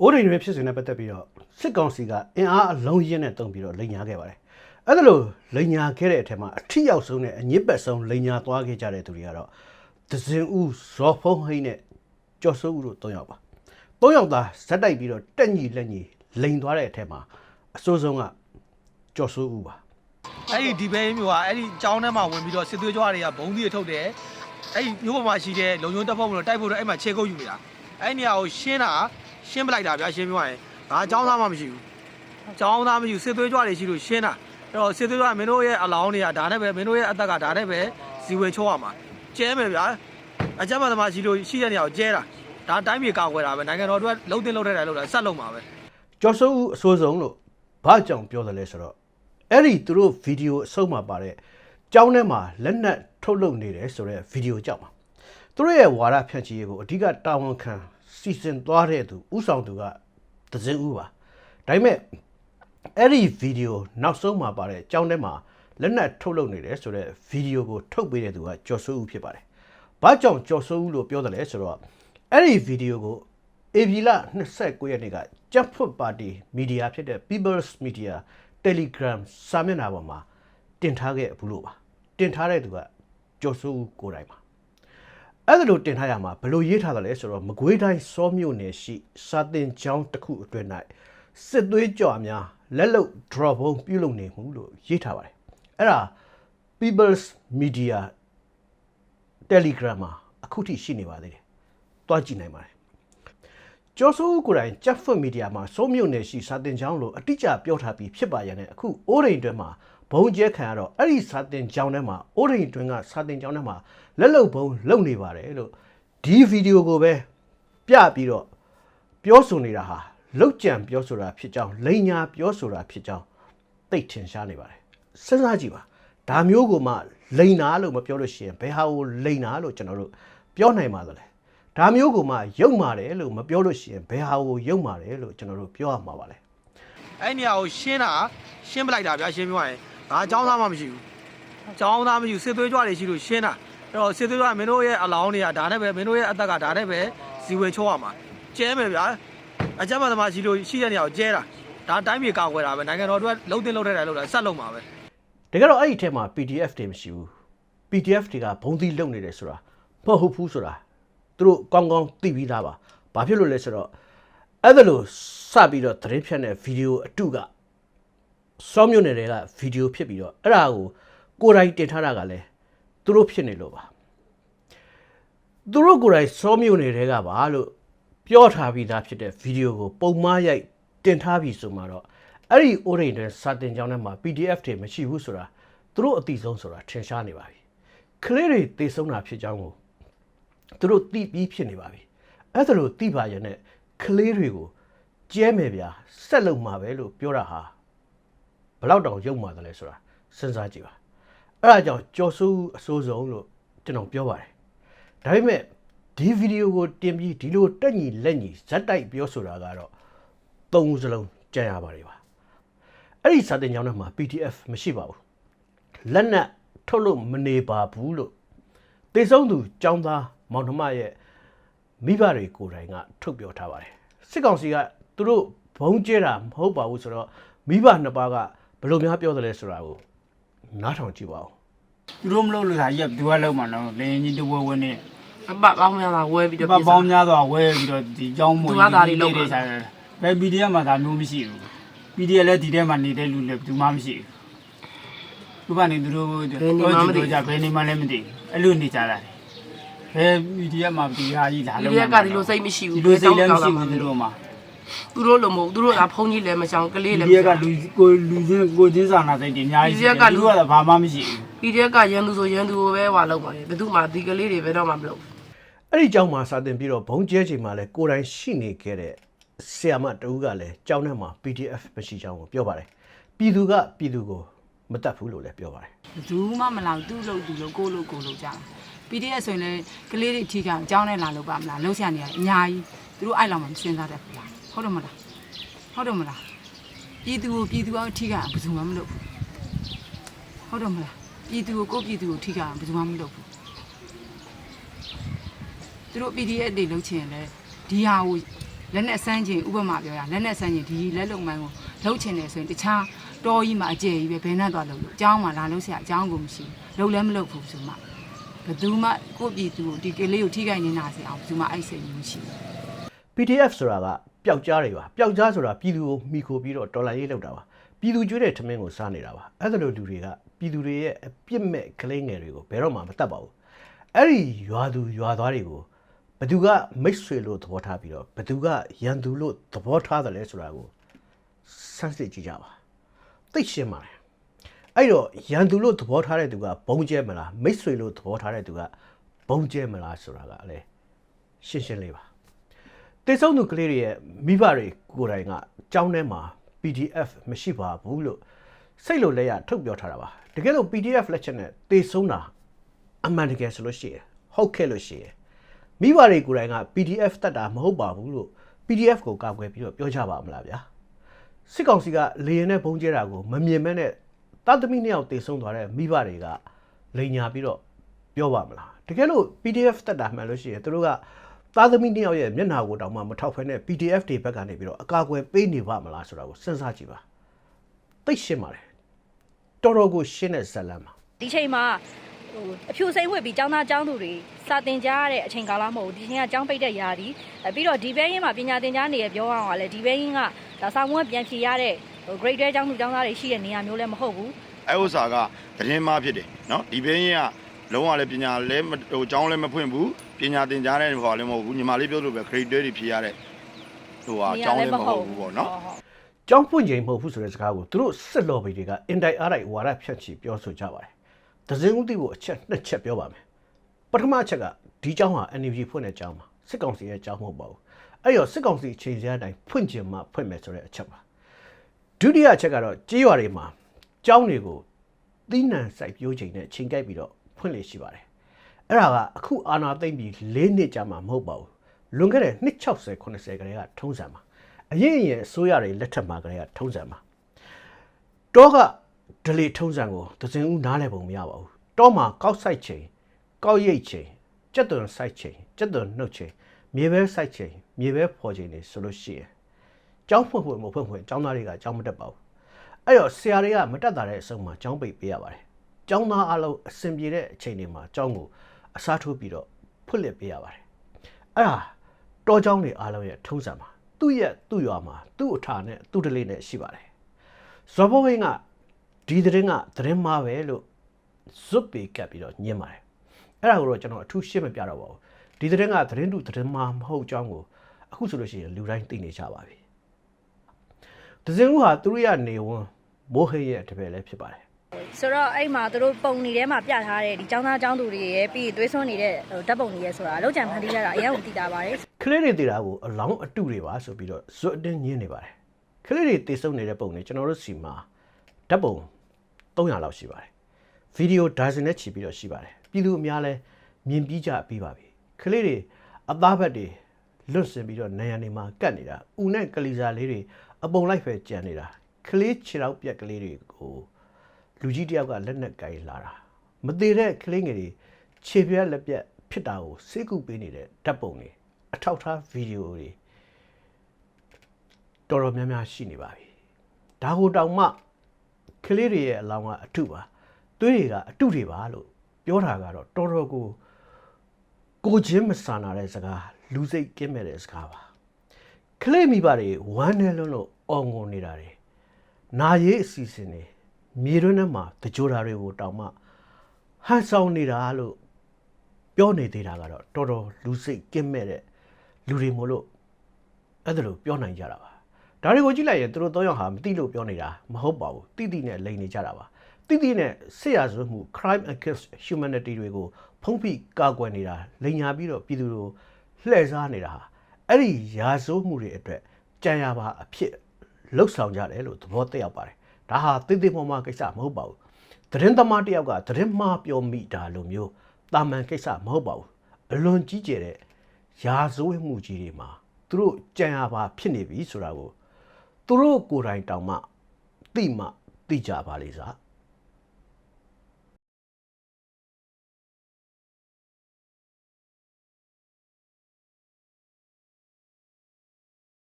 အိုးဒိန်တွေဖြစ်စဉ်နဲ့ပတ်သက်ပြီးတော့စစ်ကောင်စီကအင်အားအလုံးရင်းနဲ့တုံပြီးတော့လိန်ညာခဲ့ပါတယ်အဲ့ဒါလို့လိန်ညာခဲ့တဲ့အထက်မှာအထီရောက်ဆုံးနဲ့အညစ်ပတ်ဆုံးလိန်ညာသွားခဲ့ကြတဲ့သူတွေကတော့ဒဇင်ဦးဇော်ဖုံးဟိန်းနဲ့ကျော်စိုးဦးတို့၃ယောက်ပါ၃ယောက်သားဇက်တိုက်ပြီးတော့တက်ညီလက်ညီလိန်သွားတဲ့အထက်မှာအစိုးဆုံးကကျော်စိုးဦးပါအဲ့ဒီဒီဘဲမျိုးကအဲ့ဒီကျောင်းထဲမှာဝင်ပြီးတော့စစ်သွေးကြွားတွေကဘုံသီးတွေထုတ်တယ်အဲ့ဒီမျိုးပေါ်မှာရှိတဲ့လုံယုံတပ်ဖွဲ့ဝင်တို့တိုက်ဖို့တော့အဲ့မှာခြေကုပ်ယူနေတာအဲ့ဒီနေရာကိုရှင်းတာ ရှင်းပလိုက်တာဗျာရှင်းပြရရင်ဘာကျောင်းသားမှမရှိဘူးကျောင်းသားမရှိဘူးစစ်သွေးကြွားတွေရှိလို့ရှင်းတာအဲ့တော့စစ်သွေးကြွားမင်းတို့ရဲ့အလောင်းတွေကဒါနဲ့ပဲမင်းတို့ရဲ့အသက်ကဒါနဲ့ပဲဇီဝင်ချိုးရမှာကျဲမယ်ဗျာအကြမ်းဖက်သမားရှိလို့ရှိတဲ့နေရာကိုကျဲတာဒါတိုင်းပြည်ကာကွယ်တာပဲနိုင်ငံတော်အတွက်လုံးတင်လုံးတဲ့တယ်လို့လည်းဆက်လုံးပါပဲကျော်စိုးဦးအဆိုးဆုံးလို့ဘာကြောင့်ပြောတယ်လဲဆိုတော့အဲ့ဒီသူတို့ဗီဒီယိုအဆုံးမှာပါတဲ့ကျောင်းထဲမှာလက်နက်ထုတ်လုပ်နေတယ်ဆိုတဲ့ဗီဒီယိုကြောင့်ပါသူတို့ရဲ့ဝါဒဖြန့်ချီရေးကိုအဓိကတာဝန်ခံ စီစဉ်သွားတဲ့သူဥဆောင်သူကဒဇင်ဦးပါဒါပေမဲ့အဲ့ဒီဗီဒီယိုနောက်ဆုံးမှာပါတဲ့ကျောင်းထဲမှာလက်နက်ထုတ်လုပ်နေတယ်ဆိုတဲ့ဗီဒီယိုကိုထုတ်ပေးတဲ့သူကကျော်စိုးဦးဖြစ်ပါတယ်ဘာကြောင့်ကျော်စိုးဦးလို့ပြောတယ်လဲဆိုတော့အဲ့ဒီဗီဒီယိုကိုဧပြီလ29ရက်နေ့ကကြက်ဖွတ်ပါတီမီဒီယာဖြစ်တဲ့ People's Media Telegram စာမျက်နှာပေါ်မှာတင်ထားခဲ့ဘူးလို့ပါတင်ထားတဲ့သူကကျော်စိုးဦးကိုယ်တိုင်ပါ အဲ့ဒါလို့တင်ထားရမှာဘယ်လို့ရေးထားတယ်လဲဆိုတော့မကွေးတိုင်းစောမြို့နယ်ရှိစာတင်ကျောင်းတစ်ခုအတွင်း၌စစ်သွေးကြော်များလက်လုံ drop ဘုံပြုလုပ်နေမှုလို့ရေးထားပါတယ်အဲ့ဒါ People's Media Telegram မှာအခုထိရှိနေပါသေးတယ်တွားကြည့်နိုင်ပါတယ်ကျော်စိုးဦးကိုယ်တိုင်ကြက်ဖွတ်မီဒီယာမှာစိုးမြုံနယ်ရှိစာတင်ကျောင်းလို့အတိအကျပြောထားပြီးဖြစ်ပါရတဲ့အခုအိုးရိန်အတွင်းမှာ ဘုံကျဲခံရတော့အဲ့ဒီစာတင်ကျောင်းထဲမှာအိုးရိန်အတွင်းကစာတင်ကျောင်းထဲမှာလက်လုံဘုံလုံနေပါတယ်လို့ဒီဗီဒီယိုကိုပဲပြပြီးတော့ပြောဆိုနေတာဟာလောက်ကြံပြောဆိုတာဖြစ်ကြောင်းလိန်ညာပြောဆိုတာဖြစ်ကြောင်းသိတ်ထင်ရှားနေပါတယ်စဉ်းစားကြည့်ပါဒါမျိုးကိုမှလိန်နာလို့မပြောလို့ရှိရင်ဘယ်ဟာကိုလိန်နာလို့ကျွန်တော်တို့ပြောနိုင်ပါသလဲဒါမျိုးကိုမှယုံမာတယ်လို့မပြောလို့ရှိရင်ဘယ်ဟာကိုယုံမာတယ်လို့ကျွန်တော်တို့ပြောရမှာပါလဲအဲ့ဒီနေရာကိုရှင်းတာရှင်းပလိုက်တာဗျာရှင်းပြရရင် ဘာကျောင်းသားမှမရှိဘူးကျောင်းသားမရှိဘူးစစ်သွေးကြွားတွေရှိလို့ရှင်းတာအဲ့တော့စစ်သွေးကြွားမင်းတို့ရဲ့အလောင်းတွေကဒါနဲ့ပဲမင်းတို့ရဲ့အသက်ကဒါနဲ့ပဲဇီဝင်ချိုးရမှာကျဲမယ်ဗျာအကြမ်းဖက်သမားရှိလို့ရှိတဲ့နေရာကိုကျဲတာဒါတိုင်းပြည်ကာကွယ်တာပဲနိုင်ငံတော်အတွက်လုံးတင်လုံးတဲ့တယ်လို့လည်းဆက်လုံးပါပဲတကယ်တော့အဲ့ဒီထဲမှာ PDF တွေမရှိဘူး PDF တွေကဘုံသီးလုံနေတယ်ဆိုတာမဟုတ်ဘူးဆိုတာသူတို့ကောင်းကောင်းသိပြီးသားပါဘာဖြစ်လို့လဲဆိုတော့အဲ့ဒါလို့စပြီးတော့သတင်းဖြတ်တဲ့ဗီဒီယိုအတုက စောမြုံနယ်တွေကဗီဒီယိုဖြစ်ပြီးတော့အဲ့ဒါကိုကိုယ်တိုင်တင်ထားတာကလည်းသူတို့ဖြစ်နေလို့ပါသူတို့ကိုယ်တိုင်စောမြုံနယ်တွေကပါလို့ပြောထားပြီးသားဖြစ်တဲ့ဗီဒီယိုကိုပုံမှားရိုက်တင်ထားပြီးဆိုမှတော့အဲ့ဒီ orange တွေစာတင်ကြောင်းထဲမှာ PDF တွေမရှိဘူးဆိုတာသူတို့အတိဆုံးဆိုတာထင်ရှားနေပါပြီကလေးတွေတေဆုံးတာဖြစ်ကြောင်းကိုသူတို့တိပြီးဖြစ်နေပါပြီအဲ့ဒါလို့တိပါရတဲ့ကလေးတွေကိုကျဲမယ်ဗျာဆက်လုံမှာပဲလို့ပြောတာဟာ ဘယ်လောက်တောင်ရုံမှာတယ်လဲဆိုတာစဉ်းစားကြည့်ပါအဲ့ဒါကြောင့်ကြော်ဆူးအစိုးဆုံးလို့ကျွန်တော်ပြောပါတယ်ဒါပေမဲ့ဒီဗီဒီယိုကိုတင်ပြီးဒီလိုတက်ညီလက်ညီဇက်တိုက်ပြောဆိုတာကတော့သုံးစလုံးကြံရပါတယ်ပါအဲ့ဒီစာတင်ကြောင်းထဲမှာ PDF မရှိပါဘူးလက်နက်ထုတ်လို့မနေပါဘူးလို့တေဆုံးသူចောင်းသားမောင်နှမရဲ့မိဘတွေကိုယ်တိုင်ကထုတ်ပြောထားပါတယ်စစ်ကောင်စီကသူတို့ဘုံကျဲတာမဟုတ်ပါဘူးဆိုတော့မိဘနှစ်ပါးက ဘယ်လိုများပြောသလဲဆိုတာကိုနားထောင်ကြည့်ပါဦးသူတို့မလုပ်လို့ဒါကြီးကသူကလောက်မှာနော်လေရင်ကြီးတဝဲဝဲနဲ့အပပေါင်းများတာဝဲပြီးတော့ပပေါင်းများတော့ဝဲပြီးတော့ဒီကြောင်းမွေးတွေဆိုင်တယ်ဘယ် PDF မှာဒါမျိုးမရှိဘူး PDF လည်းဒီထဲမှာနေတဲ့လူလည်းဘယ်သူမှမရှိဘူးသူကနေသူတို့တော့ကြည့်ကြဘယ်နေမှလည်းမသိဘူးအဲ့လိုနေကြတာဘယ် PDF မှာဒီဟာကြီးလာလို့ PDF ကဒီလိုစိတ်မရှိဘူးဒီလိုစိတ်လည်းမရှိဘူးသူတို့မှာ သူတို့လိုမဟုတ်သူတို့ကဖုန်းကြီးလည်းမဆောင်ကလေးလည်းမဒီကလူကိုလူချင်းကိုချင်းစာနာစိတ်တွေအများကြီးရှိတယ်လူကဘာမှမရှိဘူးဒီတက်ကရန်သူဆိုရန်သူကိုပဲဟွာလောက်ပါတယ်ဘယ်သူမှဒီကလေးတွေဘယ်တော့မှမလုပ်အဲ့ဒီကြောင့်မှစာတင်ပြီးတော့ဘုံကျဲချိန်မှာလည်းကိုယ်တိုင်ရှိနေခဲ့တဲ့ဆရာမတူကလည်းကြောင်းထဲမှာ PDF မရှိကြောင်းကိုပြောပါတယ်ပြည်သူကပြည်သူကိုမတတ်ဘူးလို့လည်းပြောပါတယ်ဘယ်သူမှမလောက်သူ့လို့သူ့လို့ကိုလို့ကိုလို့ကြာ PDF ဆိုရင်လည်းကလေးတွေအထီးကအကြောင်းနဲ့လာလို့ပါမလားလှုပ်ရှားနေရတယ်အများကြီးသူတို့အဲ့လောက်မှမစဉ်းစားတတ်ဘူးလား ဟုတ်တယ်မလားဟုတ်တယ်မလားပြည်သူကိုပြည်သူအောင်အထီးကဘယ်သူမှမလုပ်ဘူးဟုတ်တယ်မလားပြည်သူကိုကိုယ့်ပြည်သူကိုအထီးကဘယ်သူမှမလုပ်ဘူးသူတို့ PDF တွေလုပ်ချင်ရင်လည်းဒီဟာကို လက်နဲ့ဆန်းချင်ဥပမာပြောရလက်နဲ့ဆန်းချင်ဒီလက်လုံမိုင်းကိုလှုပ်ချင်တယ်ဆိုရင်တခြားတော်ကြီးမှာအကျယ်ကြီးပဲဘယ်နဲ့သွားလှုပ်လို့အเจ้าမှာလာလှုပ်เสียအเจ้าကိုမရှိဘူးလှုပ်လည်းမလှုပ်ဘူးဆိုမှဘယ်သူမှကိုယ့်ပြည်သူကိုဒီကလေးကိုထိခိုက်နေတာစေအောင်ဘယ်သူမှအဲ့စိတ်မျိုးမရှိဘူး PDF ဆိုတာက ပျောက်ကြားတွေပါပျောက်ကြားဆိုတာပြည်သူကိုမိခိုပြီးတော့ဒေါ်လာရေးလောက်တာပါပြည်သူကျွေးတဲ့ထမင်းကိုစားနေတာပါအဲ့ဒါလိုလူတွေကပြည်သူတွေရဲ့အပြစ်မဲ့ကလေးငယ်တွေကိုဘယ်တော့မှမတတ်ပါဘူးအဲ့ဒီရွာသူရွာသားတွေကိုဘသူကမိတ်ဆွေလို့သဘောထားပြီးတော့ဘသူကရန်သူလို့သဘောထားတယ်လဲဆိုတာကိုစမ်းစစ်ကြည့်ကြပါသိရှင်းပါတယ်အဲ့တော့ရန်သူလို့သဘောထားတဲ့သူကဘုံကျဲမလားမိတ်ဆွေလို့သဘောထားတဲ့သူကဘုံကျဲမလားဆိုတာကလည်းရှင်းရှင်းလေးပါ တေဆုံးသူကလေးတွေရဲ့မိဘတွေကိုယ်တိုင်ကကြောင်းထဲမှာ PDF မရှိပါဘူးလို့စိတ်လို့လက်ရထုတ်ပြောထားတာပါတကယ်လို့ PDF လက်ချက်နဲ့တေဆုံးတာအမှန်တကယ်ဆိုလို့ရှိရင်ဟုတ်ခဲ့လို့ရှိရင်မိဘတွေကိုယ်တိုင်က PDF တတ်တာမဟုတ်ပါဘူးလို့ PDF ကိုကာကွယ်ပြီးတော့ပြောကြပါမလားဗျာစစ်ကောင်စီကလေရင်နဲ့ဘုံကျဲတာကိုမမြင်မဲနဲ့တသမီနှစ်ယောက်တေဆုံးသွားတဲ့မိဘတွေကလိန်ညာပြီးတော့ပြောပါမလားတကယ်လို့ PDF တတ်တာမှန်လို့ရှိရင်သူတို့က သားသမီးနှစ်ယောက်ရဲ့မျက်နှာကိုတောင်မှမထောက်ဖဲနဲ့ PDF တွေဘက်ကနေပြီးတော့အကာအကွယ်ပေးနေပါမလားဆိုတာကိုစဉ်းစားကြည့်ပါသိပ်ရှင်းပါတယ်တော်တော်ကိုရှင်းတဲ့ဇာတ်လမ်းပါ ဒီချိန်မှာဟိုအဖြူစိမ့်ဝစ်ပြီးចောင်းသားចောင်းသူတွေစာတင်ကြားရတဲ့အချိန်ကာလမဟုတ်ဘူးဒီချိန်ကចောင်းပိတ်တဲ့ຢာဒီအဲပြီးတော့ဒီဘဲရင်းမှာပညာသင်ကြားနေရပြောအောင်ကလည်းဒီဘဲရင်းကဒါစာမွေးပြန်ဖြေရတဲ့ဟို grade 12ចောင်းသူចောင်းသားတွေရှိတဲ့နေရာမျိုးလည်းမဟုတ်ဘူး အဲဥစ္စာကသတင်းမှားဖြစ်တယ်နော်ဒီဘင်းရင်က လုံးဝလည်းပညာလည်းမဟိုကျောင်းလည်းမဖွင့်ဘူးပညာသင်ကြားတဲ့ဟောလည်းမဟုတ်ဘူးညီမလေးပြောလို့ပဲ grade 12တွေဖြေရတဲ့ဟိုဟာကျောင်းလည်းမဟုတ်ဘူးပေါ့နော်ဟုတ်ဟုတ်ကြောင်းပွင့်ချိန်မဟုတ်ဘူးဆိုတဲ့စကားကိုသူတို့စစ်လော်ဘီတွေကအင်တိုက်အားတိုက်ဝါဒဖြန့်ချီပြောဆိုကြပါတယ်ဒဇင်ဦးတိကိုအချက်နှစ်ချက်ပြောပါမယ်ပထမအချက်ကဒီကျောင်းဟာ NUG ဖွင့်တဲ့ကျောင်းပါစစ်ကောင်စီရဲ့ကျောင်းမဟုတ်ပါဘူးအဲ့တော့စစ်ကောင်စီအချိန်စရာတိုင်းဖွင့်ချင်မှဖွင့်မယ်ဆိုတဲ့အချက်ပါဒုတိယအချက်ကတော့ကြေးရွာတွေမှာကျောင်းတွေကိုသီးနှံစိုက်ပျိုးချိန်နဲ့ချိန်ကိုက်ပြီးတော့ ဖွင့်လေရှိပါတယ်အဲ့ဒါကအခုအာနာသိမ့်ပြီး၄နှစ်ကြာမှမဟုတ်ပါဘူးလွန်ခဲ့တဲ့နှစ်60 80ကလေးကထုံးစံပါအရင်အရင်အစိုးရတွေလက်ထက်မှာကလေးကထုံးစံပါတောကဒလီထုံးစံကိုသစင်ဦးနားလည်ပုံမရပါဘူးတောမှာကောက်ဆိုင်ချိန်ကောက်ရိတ်ချိန်ကြက်သွန်ဆိုင်ချိန်ကြက်သွန်နှုတ်ချိန်မြေပဲဆိုင်ချိန်မြေပဲဖော်ချိန်တွေဆိုလို့ရှိရင်ကျောင်းဖွင့်ဖွင့်မဖွင့်ဖွင့်ကျောင်းသားတွေကကျောင်းမတက်ပါဘူးအဲ့တော့ဆရာတွေကမတက်တာတဲ့အဆုံးမှာကျောင်းပိတ်ပေးရပါတယ်။ ကျောင်းသားအလုံးအဆင်ပြေတဲ့အချိန်တွေမှာကျောင်းကိုအစားထိုးပြီးတော့ဖွင့်လှစ်ပေးရပါတယ်။အဲ့ဒါတော်ကျောင်းတွေအားလုံးရဲ့ထုံးစံပါ။သူ့ရဲ့သူ့ရွာမှာသူ့အထာနဲ့သူ့တလေးနဲ့ရှိပါတယ်။ဇော်ဘဝင်းကဒီသတင်းကသတင်းမှားပဲလို့ဇွတ်ပေကပ်ပြီးတော့ညင်းပါတယ်။အဲ့ဒါကိုတော့ကျွန်တော်အထူးရှင်းမပြတော့ပါဘူး။ဒီသတင်းကသတင်းတူသတင်းမှားမဟုတ်ကြောင်းကိုအခုဆိုလို့ရှိရင်လူတိုင်းသိနေကြပါပြီ။ဒဇင်ဦးဟာသူတို့ရနေဝန်မိုးဟိရဲ့တပည့်လည်းဖြစ်ပါတယ် ဆိုတော့အဲ့မှာသူတို့ပုံနေထဲမှာပြထားတဲ့ဒီចောင်းသားចောင်းသူတွေရဲ့ပြီးရင်သွေးစွန်းနေတဲ့ဟိုဓာတ်ပုံတွေရဲ့ဆိုတာအလောက်ကြံဖန်တီးရတာအရင်ကသိတာပါတယ်ခလေးတွေတည်တာကိုအလောင်းအတုတွေပါဆိုပြီးတော့ဇွတ်အတင်းညင်းနေပါတယ်ခလေးတွေတည်ဆုံနေတဲ့ပုံတွေကျွန်တော်တို့စီမှာဓာတ်ပုံ300လောက်ရှိပါတယ်ဗီဒီယိုဒါဇင်နဲ့ချီပြီးတော့ရှိပါတယ်ပြည်သူအများလဲမြင်ပြီးကြပြီးပါပြီခလေးတွေအသားဘက်တွေလွတ်စင်ပြီးတော့နေရနေမှာကတ်နေတာဥနဲ့ကလီစာလေးတွေအပုံလိုက်ပဲကြံနေတာခလေးခြေထောက်ပြက်ကလေးတွေကို လူကြီးတယောက်ကလက်နဲ့ကင်လာတာမသေးတဲ့ကလေးငယ်တွေခြေပြက်လက်ပြက်ဖြစ်တာကိုစိတ်ကူပေးနေတဲ့ဓာတ်ပုံတွေအထောက်ထားဗီဒီယိုတွေတော်တော်များများရှိနေပါပြီဒါကိုတောင်မှကလေးတွေရဲ့အလောင်းကအထုပါသွေးတွေကအထုတွေပါလို့ပြောတာကတော့တော်တော်ကိုကိုချင်းမဆန်လာတဲ့စကားလူစိတ်ကင်းမဲ့တဲ့စကားပါကလေးမိဘတွေဝမ်းနဲ့လုံးလို့အော်ငုံနေတာတွေနာရေးအစီအစဉ်တွေ မြေတွင်းထဲမှာတကြိုတာတွေကိုတောင်မှဟန်ဆောင်နေတာလို့ပြောနေသေးတာကတော့တော်တော်လူစိတ်ကင်းမဲ့တဲ့လူတွေမို့လို့အဲ့ဒါလို့ပြောနိုင်ကြတာပါဒါတွေကိုကြည့်လိုက်ရင်သူတို့သုံးယောက်ဟာမသိလို့ပြောနေတာမဟုတ်ပါဘူးတိတိနဲ့လိန်နေကြတာပါတိတိနဲ့ဆရာဇဝတ်မှု crime against humanity တွေကိုဖုံးဖိကာကွယ်နေတာလိန်ညာပြီးတော့ပြည်သူတို့လှည့်စားနေတာဟာအဲ့ဒီရာဇဝတ်မှုတွေအတွက်ကြံရပါအဖြစ်လှုပ်ဆောင်ကြတယ်လို့သဘောတက်ရောက်ပါတယ် ဒါဟာတိတိမောမကိစ္စမဟုတ်ပါဘူးသတင်းသမားတစ်ယောက်ကသတင်းမှားပြောမိတာလိုမျိုးတာမန်ကိစ္စမဟုတ်ပါဘူးအလွန်ကြီးကျယ်တဲ့ရာဇဝတ်မှုကြီးတွေမှာသူတို့ကြံရပါဖြစ်နေပြီဆိုတာကိုသူတို့ကိုယ်တိုင်တောင်မှသိမှသိကြပါလိမ့်စား